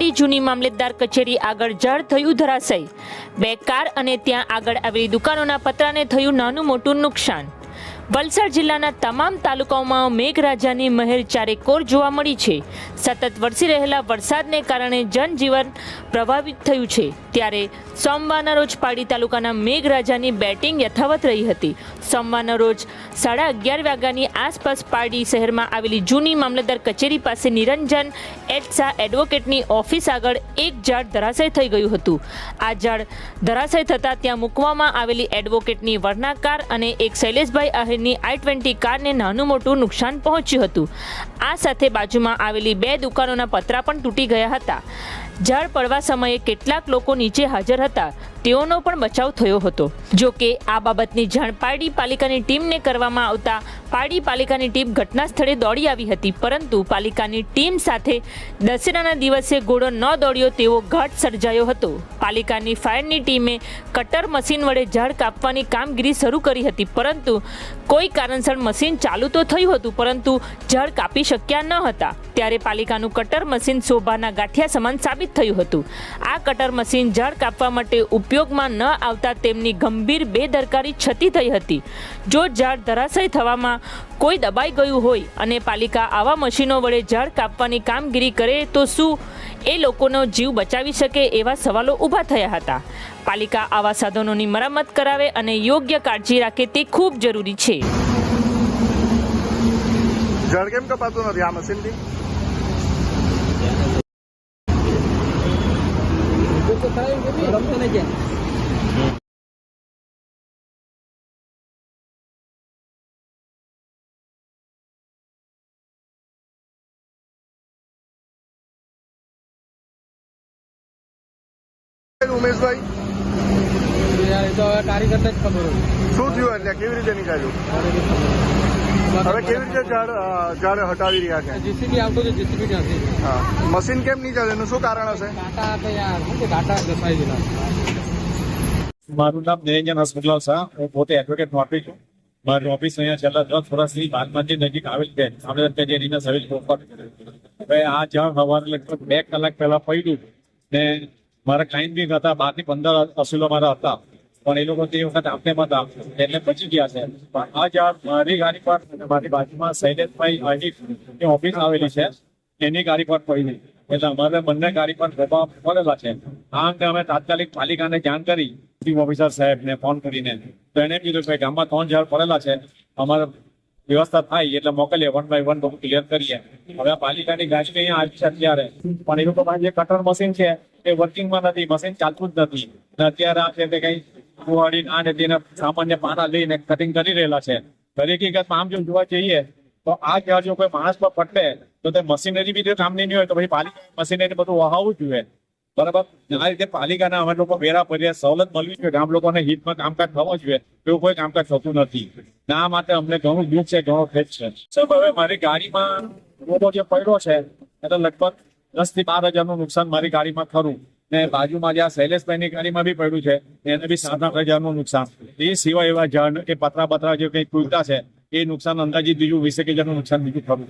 પારડી જૂની મામલેદાર કચેરી આગળ જળ થયું ધરાશય. બે કાર અને ત્યાં આગળ આવેલી દુકાનોના પતરાને થયું નાનું મોટું નુકસાન. વલસાડ જિલ્લાના તમામ તાલુકાઓમાં મેઘરાજાની મહેર ચારેકોર જોવા મળી છે. સતત વરસી રહેલા વરસાદને કારણે જનજીવન પ્રભાવિત થયું છે. ત્યારે સોમવારના રોજ પાડી તાલુકાના મેઘરાજાની બેટિંગ યથાવત રહી હતી. સોમવારના રોજ સાડા અગિયાર વાગ્યાની આસપાસ પારડી શહેરમાં આવેલી જૂની મામલતદાર કચેરી પાસે નિરંજન એટસા એડવોકેટની ઓફિસ આગળ એક ઝાડ ધરાશય થઈ ગયું હતું. આ ઝાડ ધરાશય થતાં ત્યાં મૂકવામાં આવેલી એડવોકેટની વર્ણાકાર કાર અને એક શૈલેષભાઈ આહિરની આઈ ટ્વેન્ટી કારને નાનું મોટું નુકસાન પહોંચ્યું હતું. આ સાથે બાજુમાં આવેલી બે દુકાનોના પતરા પણ તૂટી ગયા હતા. ઝાડ પડવા સમયે કેટલાક લોકો નીચે હાજર હતા. તેઓનો પણ બચાવ થયો હતો. જો કે આ બાબતની જાણ પારડી પાલિકાની ટીમને કરવામાં આવતા પારડી પાલિકાની ટીમ ઘટના સ્થળે દોડી આવી હતી, પરંતુ પાલિકાની ટીમ સાથે દશેરાના દિવસે ઘોડો ન દોડ્યો તેવો ઘાટ સર્જાયો હતો. પાલિકાની ફાયરની ટીમે કટર મશીન વડે ઝાડ કાપવાની કામગીરી શરૂ કરી હતી, પરંતુ કોઈ કારણસર મશીન ચાલુ તો થયું હતું, પરંતુ ઝાડ કાપી શક્યા ન હતા. ત્યારે પાલિકાનું કટર મશીન શોભાના ગાંઠિયા સમાન સાબિત થયું હતું. આ કટર મશીન ઝાડ કાપવા માટે ઉપયોગમાં ન આવતા તેમની ગંભીર બેદરકારી છતી થઈ હતી. જો ઝાડ ધરાશય થવામાં કોઈ દબાઈ ગયું હોય અને પાલિકા આવા મશીનો વડે ઝાડ કાપવાની કામગીરી કરે, તો શું એ લોકોનો જીવ બચાવી શકે એવા સવાલો ઊભા થયા હતા. પાલિકા આવા સાધનોની મરામત કરાવે અને યોગ્ય કાળજી રાખે તે ખૂબ જરૂરી છે. જળ કેમ કપાતું નથી? આ મશીનથી? ઉમેશભાઈ? તો હવે કારીગરને જ ખબર હોય. શું થયું એટલે? કેવી રીતે નીકળ્યું? હવે કેવી રીતે ઝાડ ઝાડ હટાવી રહ્યા છે? જીસીબી આવતો છે જીસીબી ત્યાંથી. હા. મશીન કેમ નહીં ચાલે? એનું શું કારણ હશે? કાંટા યાર. શું કે કાંટા ઘસાઈ ગયેલા મારું નામ નિરંજન હસ્પિટલ શાહ. હું પોતે એડવોકેટ નોકરી છું. મારી ઓફિસ અહીંયા છેલ્લા દસ વર્ષથી બાગમતી નજીક આવેલ છે. સામે કચેરીના સર્વિસ પ્રોપર હવે આ જળ સવારે લગભગ બે કલાક પહેલા પડ્યું ને મારા ક્લાયન્ટ બી હતા બારની પંદર અસૂલો મારા હતા. પણ એ લોકો તે વખત આપને હતા એટલે બચી ગયા છે. પણ આ ઝાડ મારી ગાડી પર મારી બાજુમાં શૈલેષભાઈ અહિરની ઓફિસ આવેલી છે. એની ગાડી પર પડી એટલે અમારે બંને ગાડી પર પ્રભાવ પડેલા છે. આ અંગે અમે તાત્કાલિક પાલિકાને જાણ કરી, ચીફ ઓફિસર સાહેબને ફોન કરીને. તો એને કીધું કે ગામમાં ત્રણ ઝાડ પડેલા છે. અમારે વ્યવસ્થા થાય એટલે મોકલીએ. વન બાય વન બધું ક્લિયર કરીએ. હવે પાલિકાની ગાડી અહીંયા આવી છે અત્યારે. પણ એ લોકો પાસે જે કટર મશીન છે, એ વર્કિંગમાં નથી. મશીન ચાલતું જ નથી. અત્યારે આ છે તે કઈ કુવાડી આ ને તેને સામાન્ય પાના લઈને કટિંગ કરી રહેલા છે. હકીકતમાં આમ જો જોવા જઈએ, તો આ ઝાડ જો કોઈ માણસ પર પટે તો તે મશીનરી બી કામની નહીં હોય, તો પછી પાલિકા મશીનરી બધું વહાવવું જોઈએ. બરાબર? આ રીતે પાલિકાના અમે લોકો વેરા ભરીએ સવલત મળવી જોઈએ. ગામ લોકોને હિતમાં કામકાજ થવો જોઈએ, એવું કોઈ કામકાજ થતું નથી. ના માટે અમને ઘણું દુઃખ છે, ઘણો ખેદ છે. સાહેબ હવે મારી ગાડીમાં રોડો જે પડ્યો છે એટલે લગભગ દસથી બાર હજારનું નુકસાન મારી ગાડીમાં ખરું. ને બાજુમાં જે આ શૈલેષભાઈની ગાડીમાં બી પડ્યું છે, એને બી સાત આઠ હજારનું નુકસાન. એ સિવાય એવા ઝાડ કે પતરા બતરા જે કંઈ તૂટતા છે, એ નુકસાન અંદાજિત બીજું વીસ એક હજારનું નુકસાન બીજું ખરું.